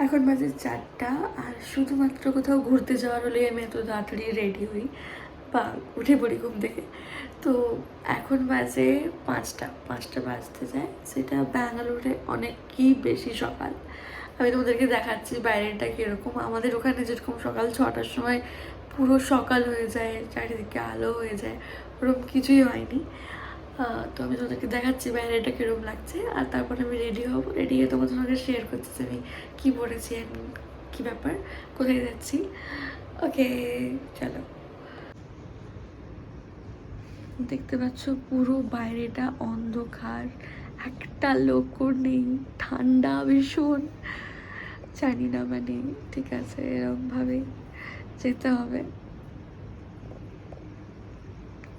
এখন বাজে চারটা আর শুধুমাত্র কোথাও ঘুরতে যাওয়ার হলে আমি এত তাড়াতাড়ি রেডি হই। বা উঠে পড়ি ঘুম থেকে। তো এখন বাজে পাঁচটা পাঁচটা বাজতে যায়। সেটা ব্যাঙ্গালোরে অনেকই বেশি সকাল। আমি তোমাদেরকে দেখাচ্ছি বাইরেটা কীরকম। আমাদের ওখানে যেরকম সকাল ছটার সময় পুরো সকাল হয়ে যায়, চারিদিকে আলো হয়ে যায় ওরকম কিছুই হয়নি। তো আমি তোমাদেরকে দেখাচ্ছি বাইরেটা কীরকম লাগছে, আর তারপর আমি রেডি হব রেডি হয়ে তোমাদের সঙ্গে শেয়ার করছি যে আমি কী পড়েছি and কী ব্যাপার, কোথায় যাচ্ছি। ওকে চলো। দেখতে পাচ্ছ পুরো বাইরেটা অন্ধকার, একটা লোকও নেই, ঠান্ডা ভীষণ। জানি না মানে ঠিক আছে এরকমভাবে যেতে হবে।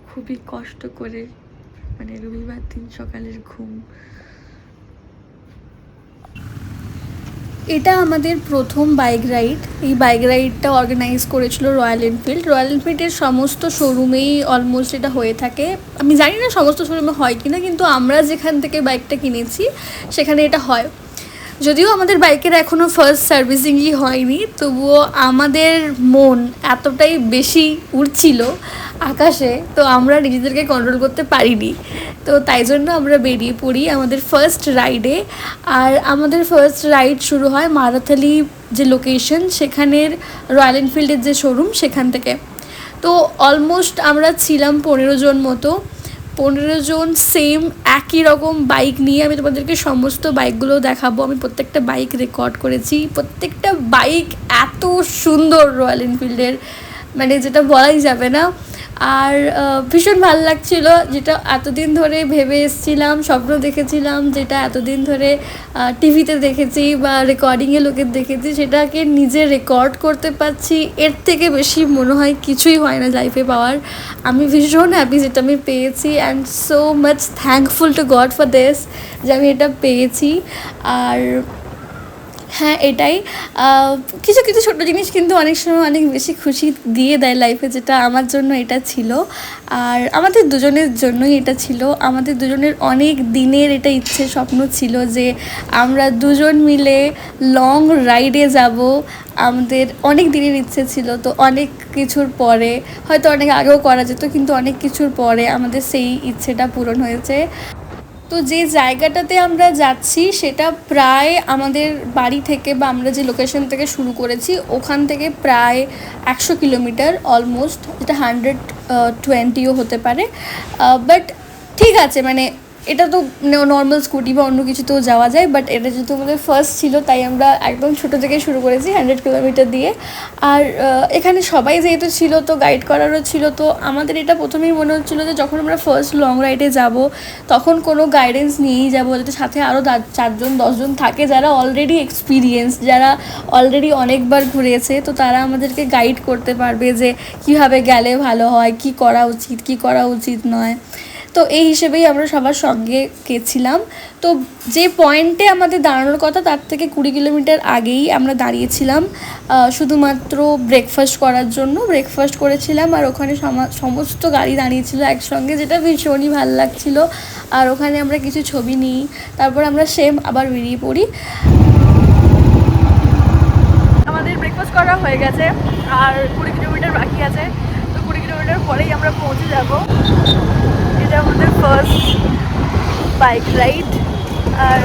খুবই কষ্ট করে মানে রবিবার দিন সকালের ঘুম। এটা আমাদের প্রথম বাইক রাইড এই বাইক রাইডটা অর্গানাইজ করেছিল রয়্যাল এনফিল্ড রয়্যাল এনফিল্ডের সমস্ত শোরুমেই অলমোস্ট এটা হয়ে থাকে। আমি জানি না সমস্ত শোরুমে হয় কি না কিন্তু আমরা যেখান থেকে বাইকটা কিনেছি, সেখানে এটা হয়। যদিও আমাদের বাইকের এখনও ফার্স্ট সার্ভিসিংই হয়নি, তবুও আমাদের মন এতটাই বেশি উড়ছিল আকাশে, তো আমরা নিজেদেরকে কন্ট্রোল করতে পারিনি। তো তাই জন্য আমরা বেরিয়ে পড়ি আমাদের ফার্স্ট রাইডে আর আমাদের ফার্স্ট রাইড শুরু হয় মারাথালি যে লোকেশন সেখানের রয়্যাল এনফিল্ডের যে শোরুম সেখান থেকে। তো অলমোস্ট আমরা ছিলাম পনেরো জন মতো। পনেরো জন সেম একই রকম বাইক নিয়ে আমি তোমাদেরকে সমস্ত বাইকগুলো দেখাবো। আমি প্রত্যেকটা বাইক রেকর্ড করেছি। প্রত্যেকটা বাইক এত সুন্দর রয়্যাল এনফিল্ডের মানে যেটা বলাই যাবে না। আর ভীষণ ভালো লাগছিল যেটা এতদিন ধরে ভেবে এসেছিলাম, স্বপ্ন দেখেছিলাম যেটা এতদিন ধরে টিভিতে দেখেছি বা রেকর্ডিংয়ে লোকের দেখেছি সেটাকে নিজে রেকর্ড করতে পারছি। এর থেকে বেশি মনে হয় কিছুই হয় না লাইফে পাওয়ার। আমি ভীষণ হ্যাপি যেটা আমি পেয়েছি and so much thankful to God for this যে আমি এটা পেয়েছি। আর হ্যাঁ এটাই। কিছু কিছু ছোটো জিনিস কিন্তু অনেক সময় অনেক বেশি খুশি দিয়ে দেয় লাইফে যেটা আমার জন্য এটা ছিল। আর আমাদের দুজনের জন্যই এটা ছিল। আমাদের দুজনের অনেক দিনের এটা ইচ্ছে স্বপ্ন ছিল যে আমরা দুজন মিলে লং রাইডে যাব। আমাদের অনেক দিনের ইচ্ছে ছিল, তো অনেক কিছুর পরে, হয়তো অনেক আগেও করা যেত, কিন্তু অনেক কিছুর পরে আমাদের সেই ইচ্ছেটা পূরণ হয়েছে। তো যে জায়গাটাতে আমরা যাচ্ছি, সেটা প্রায় আমাদের বাড়ি থেকে বা আমরা যে লোকেশন থেকে শুরু করেছি, ওখান থেকে প্রায় একশো কিলোমিটার অলমোস্ট যেটা হান্ড্রেড টোয়েন্টিও হতে পারে। বাট ঠিক আছে মানে এটা তো নর্মাল স্কুটি বা অন্য কিছুতেও যাওয়া যায় বাট এটা যেহেতু আমাদের ফার্স্ট ছিল, তাই আমরা একদম ছোটো থেকে শুরু করেছি হান্ড্রেড কিলোমিটার দিয়ে। আর এখানে সবাই যেহেতু ছিল, তো গাইড করারও ছিল, তো আমাদের এটা প্রথমেই মনে হচ্ছিল যে যখন আমরা ফার্স্ট লং রাইডে যাব, তখন কোনো গাইডেন্স নিয়েই যাব, যাতে সাথে আরও চারজন, দশজন থাকে যারা অলরেডি এক্সপিরিয়েন্স যারা অলরেডি অনেকবার ঘুরেছে, তো তারা আমাদেরকে গাইড করতে পারবে যে কীভাবে গেলে ভালো হয়, কি করা উচিত, কি করা উচিত নয়। তো এই হিসেবেই আমরা সবার সঙ্গে গেছিলাম। তো যে পয়েন্টে আমাদের দাঁড়ানোর কথা, তার থেকে কুড়ি কিলোমিটার আগেই আমরা দাঁড়িয়েছিলাম শুধুমাত্র ব্রেকফাস্ট করার জন্য। ব্রেকফাস্ট করেছিলাম আর ওখানে সমা- সমস্ত গাড়ি দাঁড়িয়েছিল একসঙ্গে, যেটা ভীষণই ভালো লাগছিল। আর ওখানে আমরা কিছু ছবি নিই, তারপর আমরা সেম আবার বেরিয়ে পড়ি। আমাদের ব্রেকফাস্ট করা হয়ে গেছে, আর কুড়ি কিলোমিটার বাকি আছে। তো কুড়ি কিলোমিটার পরেই আমরা পৌঁছে যাব। এটা আমাদের ফার্স্ট বাইক রাইড আর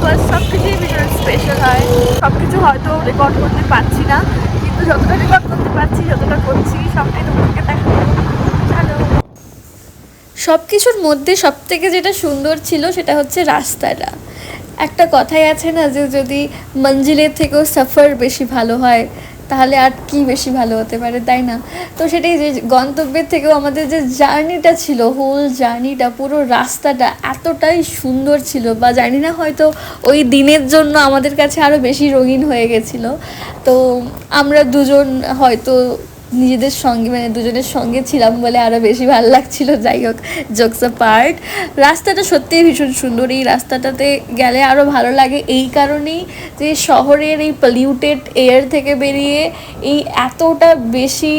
ফার্স্ট সব কিছুই ভীষণ স্পেশাল হয়। সব কিছু হয়তো রেকর্ড করতে পারছি না, কিন্তু যতটা রেকর্ড করতে পারছি, যতটা করছি, সবটাই তোমাদেরকে দেখাবো। সব কিছুর মধ্যে সব থেকে যেটা সুন্দর ছিল সেটা হচ্ছে রাস্তাটা। একটা কথাই আছে না যে যদি মঞ্জিলের থেকেও সফর বেশি ভালো হয় তাহলে আর কি বেশি ভালো হতে পারে, তাই না? তো সেটাই যে গন্তব্যের থেকেও আমাদের যে জার্নিটা ছিল হোল জার্নিটা, পুরো রাস্তাটা এতটাই সুন্দর ছিল বা জানি না হয়তো ওই দিনের জন্য আমাদের কাছে আরও বেশি রঙিন হয়ে গেছিল। তো আমরা দুজন হয়তো নিজেদের সঙ্গে মানে দুজনের সঙ্গে ছিলাম বলে আরও বেশি ভালো লাগছিল। যাই হোক জোকস পার্ট রাস্তাটা সত্যিই ভীষণ সুন্দর। এই রাস্তাটাতে গেলে আরও ভালো লাগে। এই কারণেই যে শহরের এই পলিউটেড এয়ার থেকে বেরিয়ে, এই এতটা বেশি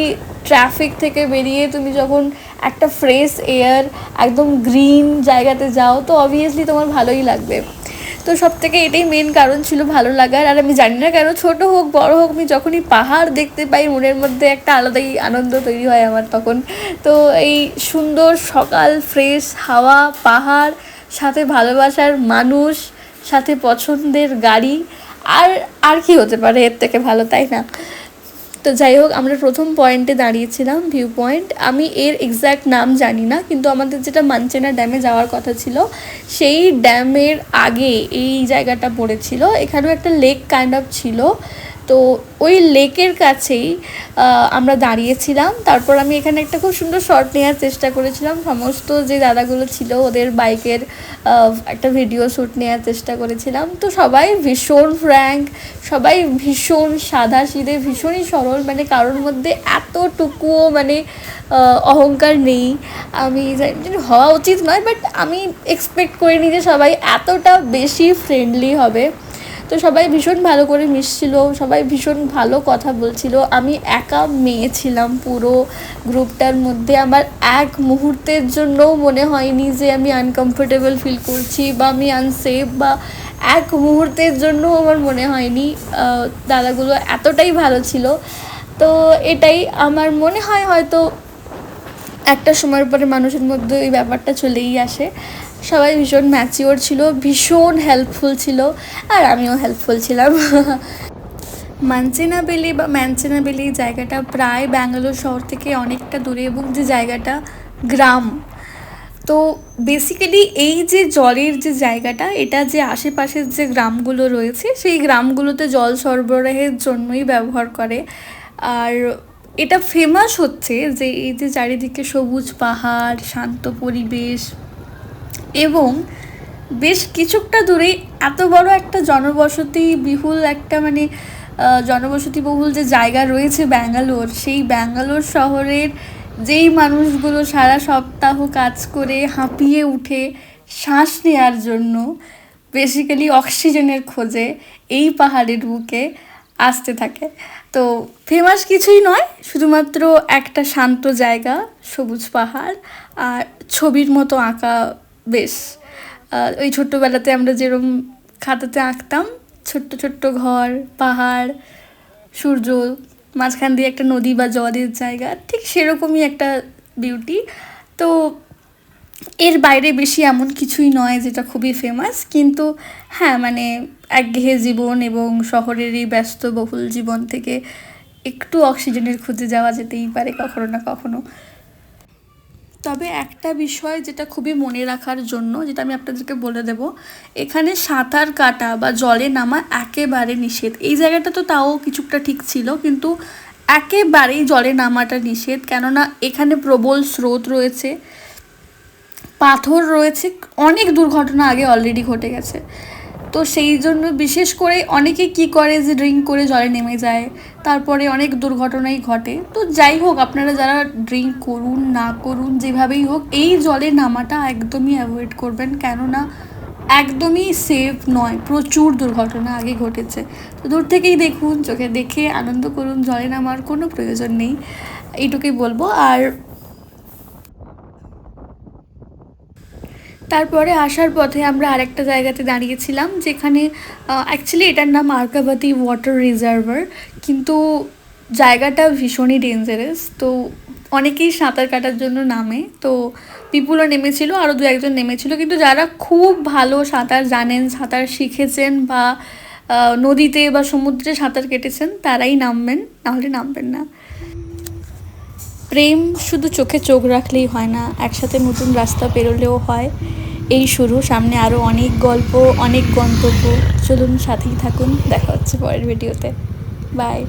ট্রাফিক থেকে বেরিয়ে তুমি যখন একটা ফ্রেশ এয়ার একদম গ্রিন জায়গাতে যাও, তো অবভিয়াসলি তোমার ভালোই লাগবে। তো সব থেকে এটাই মেন কারণ ছিল ভালো লাগার। আর আমি জানি না কেন, ছোট হোক, বড় হোক, আমি যখনই পাহাড় দেখতে পাই, মনের মধ্যে একটা আলাদাই আনন্দ তৈরি হয় আমার তখন। তো এই সুন্দর সকাল ফ্রেশ হাওয়া, পাহাড়, সাথে ভালোবাসার মানুষ, সাথে পছন্দের গাড়ি, আর আর কি হতে পারে এর থেকে ভালো, তাই না? তো যাই হোক, আমরা প্রথম পয়েন্টে দাঁড়িয়েছিলাম ভিউ পয়েন্ট আমি এর এক্স্যাক্ট নাম জানি না, কিন্তু আমাদের যেটা মানচেনা ড্যামে যাওয়ার কথা ছিল, সেই ড্যামের আগে এই জায়গাটা পড়েছিল। এখানেও একটা লেক কাইন্ড অফ ছিল। তো ওই লেকের কাছেই আমরা দাঁড়িয়েছিলাম। তারপর আমি এখানে একটা খুব সুন্দর শট নেওয়ার চেষ্টা করেছিলাম। সমস্ত যে দাদাগুলো ছিল, ওদের বাইকের একটা ভিডিও শ্যুট নেওয়ার চেষ্টা করেছিলাম। তো সবাই ভীষণ ফ্র্যাঙ্ক সবাই ভীষণ সাদা সিধে ভীষণই সরল। মানে কারোর মধ্যে এতটুকুও মানে অহংকার নেই। আমি যে হওয়া উচিত নয় বাট আমি এক্সপেক্ট করিনি যে সবাই এতটা বেশি ফ্রেন্ডলি হবে। তো সবাই ভীষণ ভালো করে মিশছিল, সবাই ভীষণ ভালো কথা বলছিল। আমি একা মেয়ে ছিলাম পুরো গ্রুপটার মধ্যে। আমার এক মুহূর্তের জন্যও মনে হয়নি যে আমি আনকমফোর্টেবল ফিল করছি বা আমি আনসেফ বা এক মুহূর্তের জন্য আমার মনে হয়নি দাদাগুলো এতটাই ভালো ছিল। তো এটাই আমার মনে হয় হয়তো একটা সময়ের পরে মানুষের মধ্যে ওই ব্যাপারটা চলেই আসে। সবাই ভীষণ ম্যাচিওর ছিল, ভীষণ হেল্পফুল ছিল, আর আমিও হেল্পফুল ছিলাম। মানচেনাবেলি বা ম্যানচেনাবেলি জায়গাটা প্রায় ব্যাঙ্গালোর শহর থেকে অনেকটা দূরে এবং যে জায়গাটা গ্রাম। তো বেসিক্যালি এই যে জলের যে জায়গাটা, এটা যে আশেপাশের যে গ্রামগুলো রয়েছে, সেই গ্রামগুলোতে জল সরবরাহের জন্যই ব্যবহার করে। আর এটা ফেমাস হচ্ছে যে এই যে চারিদিকে সবুজ পাহাড়, শান্ত পরিবেশ এবং বেশ কিছুটা দূরেই এত বড় একটা জনবসতি বিহুল একটা মানে জনবসতি বহুল যে জায়গা রয়েছে ব্যাঙ্গালোর, সেই ব্যাঙ্গালোর শহরের যেই মানুষগুলো সারা সপ্তাহ কাজ করে হাঁপিয়ে উঠে শ্বাস নেওয়ার জন্য বেসিক্যালি অক্সিজেনের খোঁজে এই পাহাড়ের বুকে আসতে থাকে। তো ফেমাস কিছুই নয়, শুধুমাত্র একটা শান্ত জায়গা, সবুজ পাহাড় আর ছবির মতো আঁকা বেশ। ওই ছোট্টবেলাতে আমরা যেরকম খাতাতে আঁকতাম, ছোট্ট ছোট্ট ঘর, পাহাড়, সূর্য, মাঝখান দিয়ে একটা নদী বা জলের জায়গা, ঠিক সেরকমই একটা বিউটি তো এর বাইরে বেশি এমন কিছুই নয় যেটা খুবই ফেমাস কিন্তু হ্যাঁ মানে একঘেয়ে জীবন এবং শহরের এই ব্যস্তবহুল জীবন থেকে একটু অক্সিজেনের খুঁজে যাওয়া যেতেই পারে কখনো না কখনো। তবে একটা বিষয় যেটা খুবই মনে রাখার জন্য, যেটা আমি আপনাদেরকে বলে দেব, এখানে সাঁতার কাটা বা জলে নামা একেবারে নিষেধ। এই জায়গাটা তো তাও কিছুটা ঠিক ছিল, কিন্তু একেবারেই জলে নামাটা নিষেধ, কেননা এখানে প্রবল স্রোত রয়েছে। পাথর রয়েছে, অনেক দুর্ঘটনা আগে অলরেডি ঘটে গেছে। তো সেই জন্য বিশেষ করে অনেকে কি করে যে ড্রিঙ্ক করে জলে নেমে যায়, তারপরে অনেক দুর্ঘটনাই ঘটে। তো যাই হোক, আপনারা যারা ড্রিঙ্ক করুন, না করুন, যেভাবেই হোক, এই জলে নামাটা একদমই অ্যাভয়েড করবেন। কেননা একদমই সেফ নয়, প্রচুর দুর্ঘটনা আগে ঘটেছে। তো দূর থেকেই দেখুন, চোখে দেখে আনন্দ করুন, জলে নামার কোনো প্রয়োজন নেই। এইটুকুই বলব। আর তারপরে আসার পথে আমরা আরেকটা জায়গাতে দাঁড়িয়েছিলাম যেখানে অ্যাকচুয়ালি এটার নাম আর্কাবাতি ওয়াটার রিজার্ভার কিন্তু জায়গাটা ভীষণই ডেঞ্জারাস তো অনেকেই সাঁতার কাটার জন্য নামে। তো পিপুলও নেমেছিল আরও দু একজন নেমেছিল। কিন্তু যারা খুব ভালো সাঁতার জানেন, সাঁতার শিখেছেন বা নদীতে বা সমুদ্রে সাঁতার কেটেছেন, তারাই নামবেন, নাহলে নামবেন না। প্রেম শুধু চোখে চোখ রাখলেই হয় না, একসাথে নতুন রাস্তা পেরোলেও হয়। এই শুরু। সামনে আরও অনেক গল্প, অনেক গন্তব্য। চলুন সাথেই থাকুন। দেখা হচ্ছে পরের ভিডিওতে। বাই